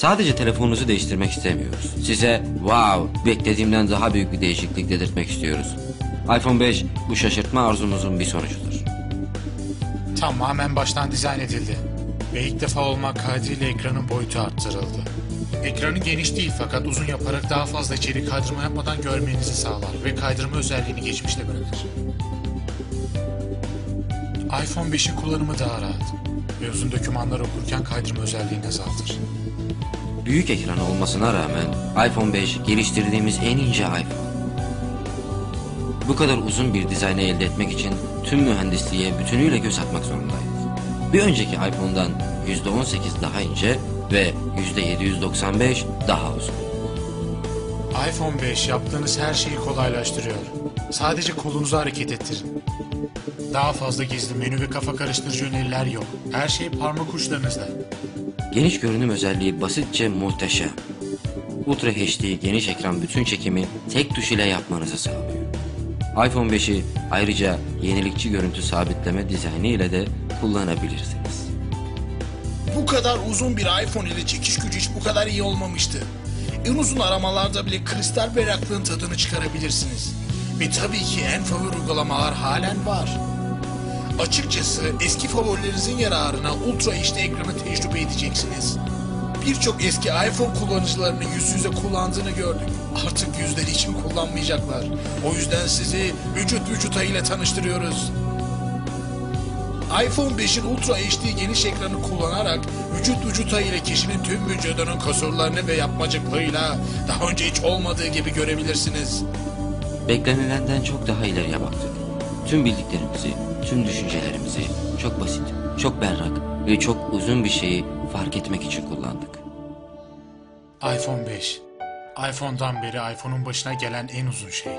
Sadece telefonunuzu değiştirmek istemiyoruz. Size wow beklediğimden daha büyük bir değişiklik dedirtmek istiyoruz. iPhone 5 bu şaşırtma arzumuzun bir sonucudur. Tamamen baştan dizayn edildi. Ve ilk defa olmak kaydıyla ekranın boyutu arttırıldı. Ekranı geniş değil fakat uzun yaparak daha fazla içerik kaydırma yapmadan görmenizi sağlar ve kaydırma özelliğini geçmişte bırakır. iPhone 5'in kullanımı daha rahat ve uzun dokümanlar okurken kaydırma özelliğini azaltır. Büyük ekran olmasına rağmen iPhone 5 geliştirdiğimiz en ince iPhone. Bu kadar uzun bir dizaynı elde etmek için tüm mühendisliğe bütünüyle göz atmak zorundayız. Bir önceki iPhone'dan %18 daha ince ve %795 daha uzun. iPhone 5 yaptığınız her şeyi kolaylaştırıyor. Sadece kolunuzu hareket ettirin. Daha fazla gizli menü ve kafa karıştırıcı öneriler yok. Her şey parmak uçlarınızda. Geniş görünüm özelliği basitçe muhteşem. Ultra HD geniş ekran bütün çekimi tek tuş ile yapmanızı sağlıyor. iPhone 5'i ayrıca yenilikçi görüntü sabitleme dizaynı ile de kullanabilirsiniz. Bu kadar uzun bir iPhone ile çekiş gücü hiç bu kadar iyi olmamıştı. En uzun aramalarda bile kristal berraklığın tadını çıkarabilirsiniz. Ve tabii ki en favori uygulamalar halen var. Açıkçası eski favorilerinizin yararına Ultra HD ekranı tecrübe edeceksiniz. Birçok eski iPhone kullanıcılarının yüz yüze kullandığını gördük. Artık yüzleri için kullanmayacaklar. O yüzden sizi vücut vücuta ile tanıştırıyoruz iPhone 5'in Ultra HD geniş ekranı kullanarak vücut vücuta ile kişinin tüm vücudunun kusurlarını ve yapmacıklığıyla daha önce hiç olmadığı gibi görebilirsiniz. Beklenilenden çok daha ileriye baktık. Tüm bildiklerimizi, tüm düşüncelerimizi çok basit, çok berrak ve çok uzun bir şeyi fark etmek için kullandık. iPhone 5. iPhone'dan beri iPhone'un başına gelen en uzun şey.